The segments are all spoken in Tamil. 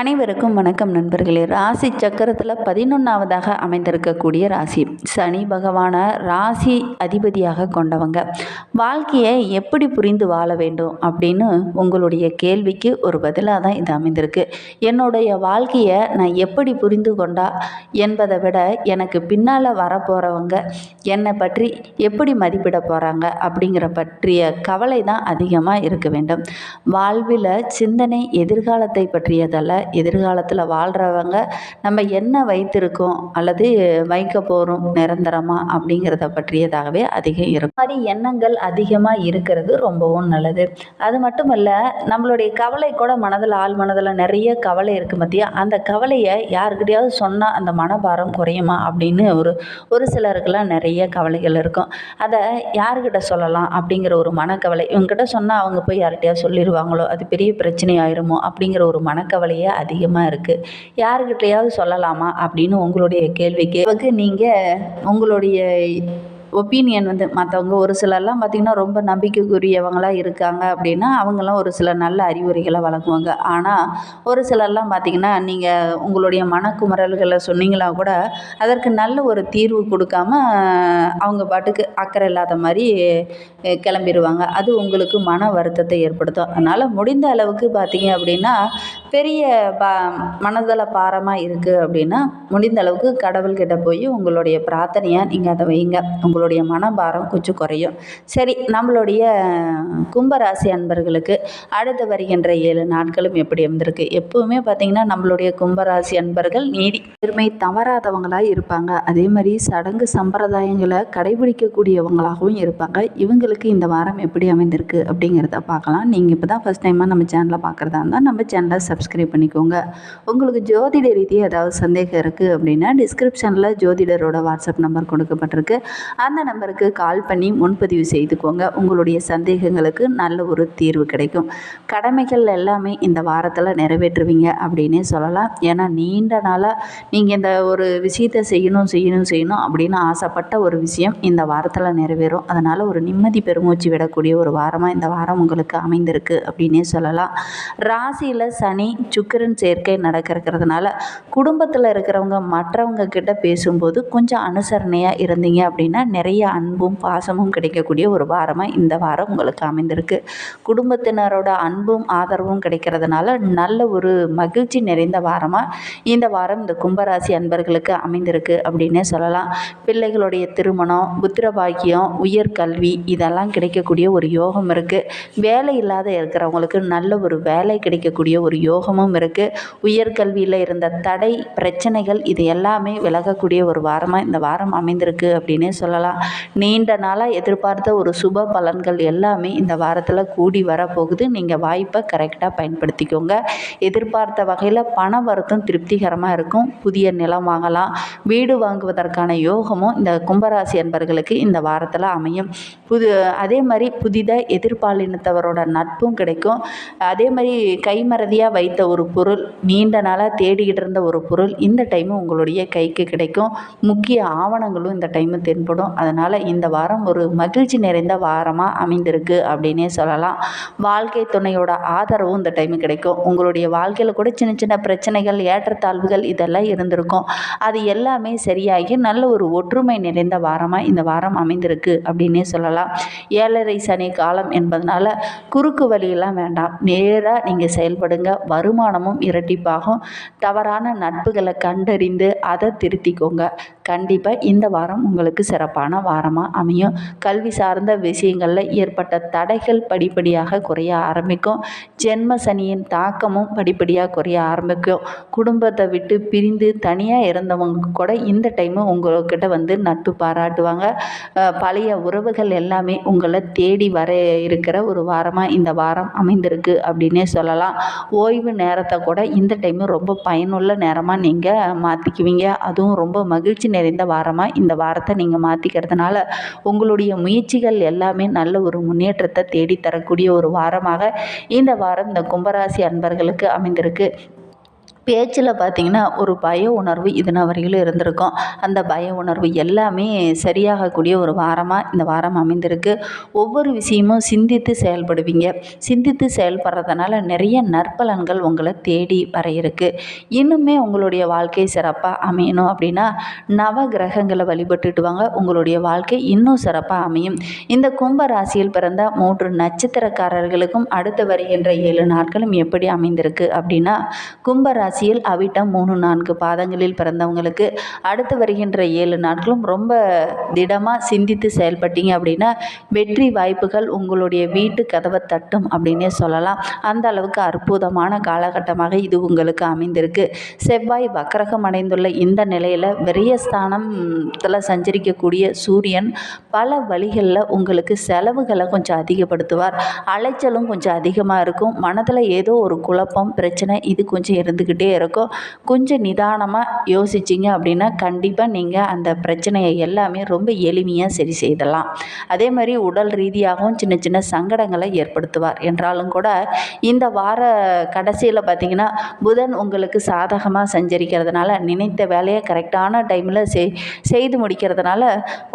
அனைவருக்கும் வணக்கம் நண்பர்களே. ராசி சக்கரத்தில் பதினொன்றாவதாக அமைந்திருக்கக்கூடிய ராசி. சனி பகவான ராசி அதிபதியாக கொண்டவங்க. வாழ்க்கையை எப்படி புரிந்து வாழ வேண்டும் அப்படின்னு உங்களுடைய கேள்விக்கு ஒரு பதிலாக தான் இது அமைந்திருக்கு. என்னுடைய வாழ்க்கையை நான் எப்படி புரிந்து கொண்டா என்பதை விட எனக்கு பின்னால் வரப்போகிறவங்க என்னை பற்றி எப்படி மதிப்பிட போகிறாங்க அப்படிங்கிற பற்றிய கவலை தான் அதிகமாக இருக்க வேண்டும். வாழ்வில் சிந்தனை எதிர்காலத்தை பற்றியதல்ல எதிர்காலத்தில் வாழ்கிறவங்க நம்ம என்ன வைத்திருக்கோம் அல்லது வைக்க போகிறோம் நிரந்தரமாக அப்படிங்கிறத பற்றியதாகவே அதிகம் இருக்கும். மாதிரி எண்ணங்கள் அதிகமாக இருக்கிறது ரொம்பவும் நல்லது. அது மட்டும் இல்லை நம்மளுடைய கவலை கூட மனதில் ஆள் மனதில் நிறைய கவலை இருக்குது பார்த்தியா அந்த கவலையை யாருக்கிட்டையாவது சொன்னால் அந்த மனபாரம் குறையுமா அப்படின்னு ஒரு ஒரு சிலருக்கெல்லாம் நிறைய கவலைகள் இருக்கும். அதை யாருக்கிட்ட சொல்லலாம் அப்படிங்கிற ஒரு மனக்கவலை? இவங்ககிட்ட சொன்னால் அவங்க போய் யார்கிட்டயாவது சொல்லிடுவாங்களோ அது பெரிய பிரச்சனை ஆயிருமோ அப்படிங்கிற ஒரு மனக்கவலையை அதிகமாக இருக்குது யாருக்கிட்டையாவது சொல்லலாமா அப்படின்னு உங்களுடைய கேள்விக்கு நீங்கள் உங்களுடைய ஒப்பீனியன் வந்து மற்றவங்க ஒரு சிலர்லாம் பார்த்திங்கன்னா ரொம்ப நம்பிக்கைக்குரியவங்களாக இருக்காங்க அப்படின்னா அவங்களாம் ஒரு சில நல்ல அறிவுரைகளை வழங்குவாங்க. ஆனால் ஒரு சிலர்லாம் பார்த்திங்கன்னா நீங்கள் உங்களுடைய மனக்குமரல்களை சொன்னீங்களா கூட அதற்கு நல்ல ஒரு தீர்வு கொடுக்காம அவங்க பாட்டுக்கு அக்கறை இல்லாத மாதிரி கிளம்பிடுவாங்க அது உங்களுக்கு மன வருத்தத்தை ஏற்படுத்தும். அதனால் முடிந்த அளவுக்கு பார்த்திங்க அப்படின்னா பெரிய பா மனதில் பாரமாக இருக்குது அப்படின்னா முடிந்த அளவுக்கு கடவுள்கிட்ட போய் உங்களுடைய பிரார்த்தனையை நீங்கள் அதை வைங்க. உங்களுடைய மனபாரம் கொஞ்சம் குறையும். சரி நம்மளுடைய கும்பராசி அன்பர்களுக்கு அடுத்து வருகின்ற ஏழு நாட்களும் எப்படி இருந்திருக்கு? எப்பவுமே பார்த்திங்கன்னா நம்மளுடைய கும்பராசி அன்பர்கள் நீதி பெருமை தவறாதவங்களாக இருப்பாங்க. அதே மாதிரி சடங்கு சம்பிரதாயங்களை கடைபிடிக்கக்கூடியவங்களாகவும் இருப்பாங்க. இவங்களுக்கு இந்த வாரம் எப்படி அமைந்திருக்கு அப்படிங்கிறத பார்க்கலாம். நீங்கள் இப்போ தான் ஃபஸ்ட் டைமாக நம்ம சேனலில் பார்க்குறதா இருந்தால் நம்ம சேனலை சப்ஸ்கிரைப் பண்ணிக்கோங்க. உங்களுக்கு ஜோதிட ரீதி ஏதாவது சந்தேகம் இருக்குது அப்படின்னா டிஸ்கிரிப்ஷனில் ஜோதிடரோட வாட்ஸ்அப் நம்பர் கொடுக்கப்பட்டிருக்கு. அந்த நம்பருக்கு கால் பண்ணி முன்பதிவு செய்துக்கோங்க. உங்களுடைய சந்தேகங்களுக்கு நல்ல ஒரு தீர்வு கிடைக்கும். கடமைகள் எல்லாமே இந்த வாரத்தில் நிறைவேற்றுவீங்க அப்படின்னே சொல்லலாம். ஏன்னா நீண்ட நாளாக நீங்கள் இந்த ஒரு விஷயத்தை செய்யணும் செய்யணும் செய்யணும் அப்படின்னு ஆசைப்பட்ட ஒரு விஷயம் இந்த வாரத்தில் நிறைவேறும். அதனால் ஒரு நிம்மதி பெருமூச்சு விடக்கூடிய ஒரு வாரமாக இந்த வாரம் உங்களுக்கு அமைந்திருக்கு அப்படின்னே சொல்லலாம். ராசியில் சனி சுக்கிரன் சேர்க்கை நடக்கிறதுனால குடும்பத்தில் இருக்கிறவங்க மற்றவங்க கிட்ட பேசும்போது கொஞ்சம் அனுசரணையாக இருந்தீங்க அப்படின்னா நிறைய அன்பும் பாசமும் கிடைக்கக்கூடிய ஒரு வாரமாக இந்த வாரம் உங்களுக்கு அமைந்திருக்கு. குடும்பத்தினரோட அன்பும் ஆதரவும் கிடைக்கிறதுனால நல்ல ஒரு மகிழ்ச்சி நிறைந்த வாரமாக இந்த வாரம் இந்த கும்பராசி அன்பர்களுக்கு அமைந்திருக்கு அப்படின்னே சொல்லலாம். பிள்ளைகளுடைய திருமணம் புத்திரபாக்கியம் உயர்கல்வி இதெல்லாம் கிடைக்கக்கூடிய ஒரு யோகம் இருக்குது வேலை இல்லாத இருக்கிறவங்களுக்கு நல்ல ஒரு வேலை கிடைக்கக்கூடிய ஒரு யோகம் யோகமும் இருக்குது உயர்கல்வியில் இருந்த தடை பிரச்சனைகள் இது எல்லாமே விலகக்கூடிய ஒரு வாரமாக இந்த வாரம் அமைந்திருக்கு அப்படின்னே சொல்லலாம். நீண்ட நாளாக எதிர்பார்த்த ஒரு சுப பலன்கள் எல்லாமே இந்த வாரத்தில் கூடி வரப்போகுது. நீங்கள் வாய்ப்பை கரெக்டாக பயன்படுத்திக்கோங்க. எதிர்பார்த்த வகையில் பண வரத்தும் திருப்திகரமாக இருக்கும். புதிய நிலம் வாங்கலாம். வீடு வாங்குவதற்கான யோகமும் இந்த கும்பராசி அன்பர்களுக்கு இந்த வாரத்தில் அமையும். புது அதே மாதிரி புதிதாக எதிர்பாலினத்தவரோட நட்பும் கிடைக்கும். அதே மாதிரி கைமறதியாக வைத்து ஒரு பொருள் நீண்ட நாளாக தேடிக்கிட்டு இருந்த ஒரு பொருள் இந்த டைமு உங்களுடைய கைக்கு கிடைக்கும். முக்கிய ஆவணங்களும் இந்த டைமு தென்படும். அதனால் இந்த வாரம் ஒரு மகிழ்ச்சி நிறைந்த வாரமாக அமைந்திருக்கு அப்படின்னே சொல்லலாம். வாழ்க்கை துணையோட ஆதரவும் இந்த டைமு கிடைக்கும். உங்களுடைய வாழ்க்கையில் கூட சின்ன சின்ன பிரச்சனைகள் ஏற்றத்தாழ்வுகள் இதெல்லாம் இருந்திருக்கும். அது எல்லாமே சரியாகி நல்ல ஒரு ஒற்றுமை நிறைந்த வாரமாக இந்த வாரம் அமைந்திருக்கு அப்படின்னே சொல்லலாம். ஏழரை சனி காலம் என்பதனால குறுக்கு வழியெல்லாம் வேண்டாம். நேராக நீங்கள் செயல்படுங்க. வருமானமும் இரட்டிப்பாகும். தவறான நட்புகளை கண்டறிந்து அதை திருத்திக்கோங்க. கண்டிப்பாக இந்த வாரம் உங்களுக்கு சிறப்பான வாரமாக அமையும். கல்வி சார்ந்த விஷயங்களில் ஏற்பட்ட தடைகள் படிப்படியாக குறைய ஆரம்பிக்கும். ஜென்ம சனியின் தாக்கமும் படிப்படியாக குறைய ஆரம்பிக்கும். குடும்பத்தை விட்டு பிரிந்து தனியாக இருந்தவங்க கூட இந்த டைமு உங்கள்கிட்ட வந்து நட்பு பாராட்டுவாங்க. பழைய உறவுகள் எல்லாமே உங்களை தேடி வர இருக்கிற ஒரு வாரமாக இந்த வாரம் அமைந்திருக்கு அப்படின்னே சொல்லலாம். ஓய்வு நேரத்தை கூட இந்த டைமு ரொம்ப பயனுள்ள நேரமாக நீங்கள் மாற்றிக்குவீங்க அதுவும் ரொம்ப மகிழ்ச்சி நிறைந்த வாரமாக இந்த வாரத்தை நீங்கள் மாற்றிக்கிறதுனால உங்களுடைய முயற்சிகள் எல்லாமே நல்ல ஒரு முன்னேற்றத்தை தேடித்தரக்கூடிய ஒரு வாரமாக இந்த வாரம் இந்த கும்பராசி அன்பர்களுக்கு அமைந்திருக்கு. பேச்சில் பார்த்தீங்கன்னா ஒரு பய உணர்வு இதுனா வரையிலும் இருந்திருக்கும். அந்த பய உணர்வு எல்லாமே சரியாகக்கூடிய ஒரு வாரமாக இந்த வாரம் அமைந்திருக்கு. ஒவ்வொரு விஷயமும் சிந்தித்து செயல்படுவீங்க. சிந்தித்து செயல்படுறதுனால நிறைய நற்பலன்கள் உங்களை தேடி வர இருக்கு இன்னுமே உங்களுடைய வாழ்க்கை சிறப்பாக அமையணும் அப்படின்னா நவ கிரகங்களை வழிபட்டுட்டு வாங்க. உங்களுடைய வாழ்க்கை இன்னும் சிறப்பாக அமையும். இந்த கும்ப ராசியில் பிறந்த மூன்று நட்சத்திரக்காரர்களுக்கும் அடுத்து வருகின்ற ஏழு நாட்களும் எப்படி அமைந்திருக்கு அப்படின்னா கும்ப ராசியில் அவிட்டம் மூணு நான்கு பாதங்களில் பிறந்தவங்களுக்கு அடுத்து வருகின்ற ஏழு நாட்களும் ரொம்ப திடமாக சிந்தித்து செயல்பட்டீங்க அப்படின்னா வெற்றி வாய்ப்புகள் உங்களுடைய வீட்டு கதவை தட்டும் அப்படின்னே சொல்லலாம். அந்த அளவுக்கு அற்புதமான காலகட்டமாக இது உங்களுக்கு அமைந்திருக்கு. செவ்வாய் வக்கரகம் அடைந்துள்ள இந்த நிலையில் விரயஸ்தானத்தில் சஞ்சரிக்கக்கூடிய சூரியன் பல வழிகளில் உங்களுக்கு செலவுகளை கொஞ்சம் அதிகப்படுத்துவார். அலைச்சலும் கொஞ்சம் அதிகமாக இருக்கும். மனதில் ஏதோ ஒரு குழப்பம் பிரச்சனை இது கொஞ்சம் இருந்துக்கிட்டே இருக்கும் கொஞ்சம் நிதானமாக யோசிச்சிங்க அப்படின்னா கண்டிப்பாக நீங்கள் அந்த பிரச்சனையை எல்லாமே ரொம்ப எளிமையாக சரி செய்தலாம். அதே மாதிரி உடல் ரீதியாகவும் சின்ன சின்ன சங்கடங்களை ஏற்படுத்துவார். என்றாலும் கூட இந்த வார கடைசியில் பார்த்திங்கன்னா புதன் உங்களுக்கு சாதகமாக சஞ்சரிக்கிறதுனால நினைத்த வேலையை கரெக்டான டைமில் செய் செய்து முடிக்கிறதுனால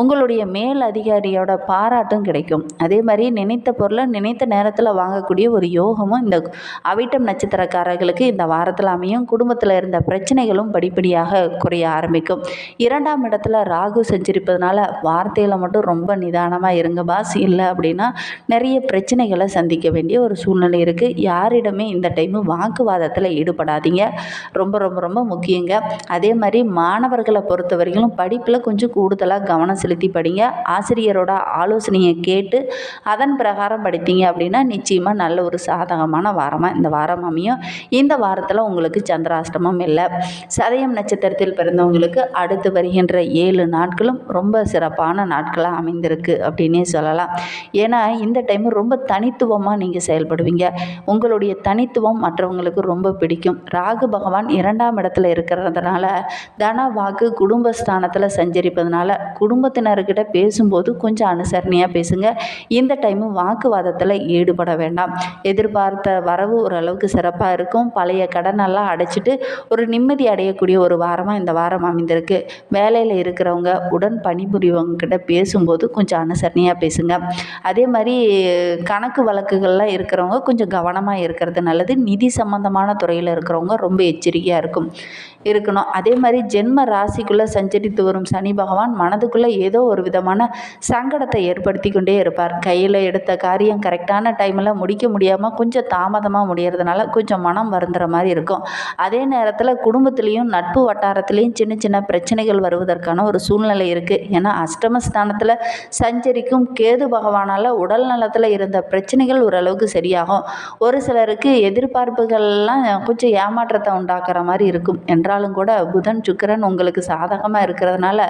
உங்களுடைய மேல் அதிகாரியோட பாராட்டும் கிடைக்கும். அதே மாதிரி நினைத்த பொருளை நினைத்த நேரத்தில் வாங்கக்கூடிய ஒரு யோகமும் இந்த அவிட்டம் நட்சத்திரக்காரர்களுக்கு இந்த வாரத்தில் அமையும். குடும்பத்தில் இருந்த பிரச்சனைகளும் படிப்படியாக குறைய ஆரம்பிக்கும். இரண்டாம் இடத்துல ராகு செஞ்சிருப்பதனால வார்த்தையில் மட்டும் ரொம்ப நிதானமாக இருங்க பாஸ் இல்லை அப்படின்னா நிறைய பிரச்சனைகளை சந்திக்க வேண்டிய ஒரு சூழ்நிலை இருக்குது யாரிடமே இந்த டைமு வாக்குவாதத்தில் ஈடுபடாதீங்க. ரொம்ப ரொம்ப ரொம்ப முக்கியங்க. அதே மாதிரி மாணவர்களை பொறுத்த வரைக்கும் படிப்பில் கொஞ்சம் கூடுதலாக கவனம் செலுத்தி படிங்க. ஆசிரியரோட ஆலோசனையை கேட்டு அதன் பிரகாரம் படித்தீங்க அப்படின்னா நிச்சயமாக நல்ல ஒரு சாதகமான வாரமாக இந்த வாரம் அமையும். இந்த வாரத்தில் உங்களுக்கு சந்திராஷ்டமம் இல்லை. சதயம் நட்சத்திரத்தில் பிறந்தவங்களுக்கு அடுத்து வருகின்ற ஏழு நாட்களும் ரொம்ப சிறப்பான நாட்களாக அமைந்திருக்கு அப்படின்னே சொல்லலாம். ஏன்னா இந்த டைம் ரொம்ப தனித்துவமாக நீங்கள் செயல்படுவீங்க. உங்களுடைய தனித்துவம் மற்றவங்களுக்கு ரொம்ப பிடிக்கும். ராகு பகவான் இரண்டாம் இடத்துல இருக்கிறதுனால தன வாக்கு குடும்பஸ்தானத்தில் சஞ்சரிப்பதனால குடும்பத்தினர்கிட்ட பேசும்போது கொஞ்சம் அனுசரணையாக பேசுங்க. இந்த டைமு வாக்குவாதத்தில் ஈடுபட வேண்டாம். எதிர்பார்த்த வரவு ஓரளவுக்கு சிறப்பாக இருக்கும். பழைய கடனெல்லாம் அடைச்சிட்டு ஒரு நிம்மதி அடையக்கூடிய ஒரு வாரமாக இந்த வாரம் அமைந்திருக்கு. வேலையில் இருக்கிறவங்க உடன் பணிபுரிவங்கிட்ட பேசும்போது கொஞ்சம் அனுசரணையாக பேசுங்க. அதே மாதிரி கணக்கு வழக்குகள்லாம் இருக்கிறவங்க கொஞ்சம் கவனமாக இருக்கிறது நல்லது. நிதி சம்மந்தமான துறையில் இருக்கிறவங்க ரொம்ப எச்சரிக்கையாக இருக்கும். இருக்கணும். அதே மாதிரி ஜென்ம ராசிக்குள்ளே சஞ்சரித்து வரும் சனி பகவான் மனதுக்குள்ளே ஏதோ ஒரு விதமான சங்கடத்தை ஏற்படுத்தி கொண்டே இருப்பார். கையில் எடுத்த காரியம் கரெக்டான டைமில் முடிக்க முடியாமல் கொஞ்சம் தாமதமாக முடியறதுனால கொஞ்சம் மனம் வருந்துற மாதிரி இருக்கும். அதே நேரத்தில் குடும்பத்துலேயும் நட்பு வட்டாரத்துலேயும் சின்ன சின்ன பிரச்சனைகள் வருவதற்கான ஒரு சூழ்நிலை இருக்குது ஏன்னா அஷ்டமஸ்தானத்தில் சஞ்சரிக்கும் கேது பகவானால் உடல் நலத்தில் இருந்த பிரச்சனைகள் ஓரளவுக்கு சரியாகும். ஒரு சிலருக்கு எதிர்பார்ப்புகள்லாம் கொஞ்சம் ஏமாற்றத்தை உண்டாக்குற மாதிரி இருக்கும். என்றாலும் கூட புதன் சுக்கரன் உங்களுக்கு சாதகமாக இருக்கிறதுனால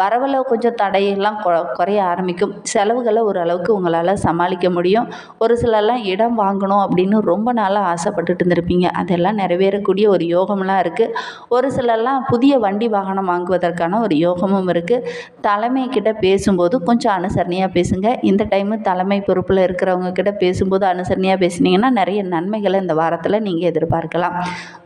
வரவில் கொஞ்சம் தடையெல்லாம் கொ குறைய ஆரம்பிக்கும். செலவுகளை ஓரளவுக்கு உங்களால் சமாளிக்க முடியும். ஒரு சிலர்லாம் இடம் வாங்கணும் அப்படின்னு ரொம்ப நாளாக ஆசைப்பட்டுட்டு இருந்திருப்பீங்க. அதெல்லாம் நிறைவேறக்கூடிய ஒரு யோகம்லாம் இருக்குது ஒரு சிலர்லாம் புதிய வண்டி வாகனம் வாங்குவதற்கான ஒரு யோகமும் இருக்குது தலைமை கிட்ட பேசும்போது கொஞ்சம் அனுசரணையாக பேசுங்க. இந்த டைமு தலைமை பொறுப்பில் இருக்கிறவங்க கிட்ட பேசும்போது அனுசரணையாக பேசுனீங்கன்னா நிறைய நன்மைகளை இந்த வாரத்தில் நீங்கள் எதிர்பார்க்கலாம்.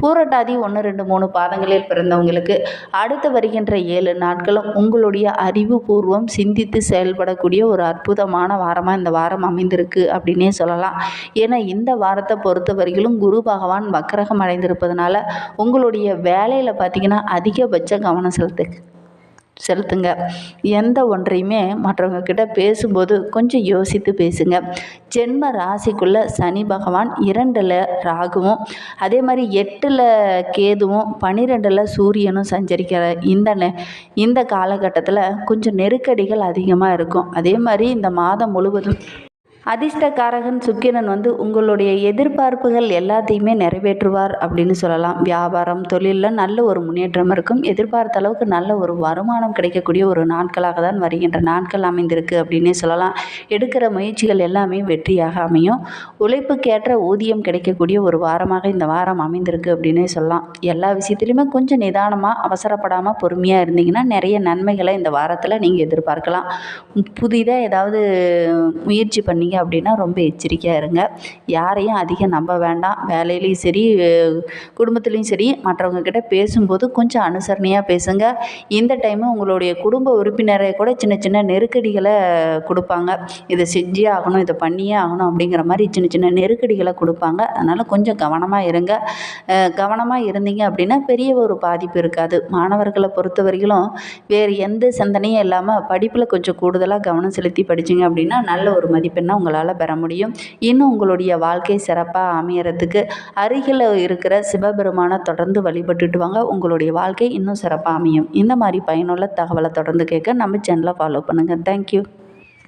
பூரட்டாதி ஒன்று ரெண்டு மூணு பாதங்களில் பிறந்தவங்களுக்கு அடுத்து வருகின்ற ஏழு நாட்களும் உங்களுடைய அறிவுபூர்வம் சிந்தித்து செயல்படக்கூடிய ஒரு அற்புதமான வாரமாக இந்த வாரம் அமைந்திருக்கு அப்படின்னே சொல்லலாம். ஏன்னா இந்த வாரத்தை பொறுத்த வரையிலும் குரு பகவான் வக்கரகம் அடைந்திருப்பதனால உங்களுடைய வேலையில் பார்த்தீங்கன்னா அதிகபட்ச கவனம் செலுத்து செலுத்துங்க. எந்த ஒன்றையுமே மற்றவங்க கிட்ட பேசும்போது கொஞ்சம் யோசித்து பேசுங்க. ஜென்ம ராசிக்குள்ளே சனி பகவான் இரண்டில் ராகுவும் அதே மாதிரி எட்டில் கேதுவும் பன்னிரெண்டில் சூரியனும் சஞ்சரிக்கிற இந்த நெ இந்த காலகட்டத்தில் கொஞ்சம் நெருக்கடிகள் அதிகமாக இருக்கும். அதே மாதிரி இந்த மாதம் முழுவதும் அதிர்ஷ்டக்காரகன் சுக்கிரன் வந்து உங்களுடைய எதிர்பார்ப்புகள் எல்லாத்தையுமே நிறைவேற்றுவார் அப்படின்னு சொல்லலாம். வியாபாரம் தொழிலில் நல்ல ஒரு முன்னேற்றம் இருக்கும். எதிர்பார்த்த அளவுக்கு நல்ல ஒரு வருமானம் கிடைக்கக்கூடிய ஒரு நாட்களாக தான் வருகின்ற நாட்கள் அமைந்திருக்கு அப்படின்னே சொல்லலாம். எடுக்கிற முயற்சிகள் எல்லாமே வெற்றியாக அமையும். உழைப்புக்கேற்ற ஊதியம் கிடைக்கக்கூடிய ஒரு வாரமாக இந்த வாரம் அமைந்திருக்கு அப்படின்னே சொல்லலாம். எல்லா விஷயத்துலையுமே கொஞ்சம் நிதானமாக அவசரப்படாமல் பொறுமையாக இருந்தீங்கன்னா நிறைய நன்மைகளை இந்த வாரத்தில் நீங்கள் எதிர்பார்க்கலாம். புதிதாக ஏதாவது முயற்சி பண்ணீங்க இருந்தீங்க அப்படின்னா ரொம்ப எச்சரிக்கையாக இருங்க. யாரையும் அதிகம் நம்ப வேண்டாம். வேலையிலையும் சரி குடும்பத்துலேயும் சரி மற்றவங்கக்கிட்ட பேசும்போது கொஞ்சம் அனுசரணையாக பேசுங்க. இந்த டைமு உங்களுடைய குடும்ப உறுப்பினரை கூட சின்ன சின்ன நெருக்கடிகளை கொடுப்பாங்க. இதை செஞ்சே ஆகணும் இதை பண்ணியே ஆகணும் அப்படிங்கிற மாதிரி சின்ன சின்ன நெருக்கடிகளை கொடுப்பாங்க. அதனால் கொஞ்சம் கவனமாக இருங்க. கவனமாக இருந்தீங்க அப்படின்னா பெரிய ஒரு பாதிப்பு இருக்காது. மாணவர்களை பொறுத்த வரையிலும் வேறு எந்த சிந்தனையும் இல்லாமல் படிப்பில் கொஞ்சம் கூடுதலாக கவனம் செலுத்தி படிச்சிங்க அப்படின்னா நல்ல ஒரு மதிப்பெண்ணை உங்களால் பெற முடியும். இன்னும் உங்களுடைய வாழ்க்கை சிறப்பாக அமையறதுக்கு அருகில் இருக்கிற சிவபெருமானை தொடர்ந்து வழிபட்டுட்டு வாங்க. உங்களுடைய வாழ்க்கை இன்னும் சிறப்பாக அமையும். இந்த மாதிரி பயனுள்ள தகவலை தொடர்ந்து கேட்க நம்ம சேனலை ஃபாலோ பண்ணுங்கள் தேங்க்யூ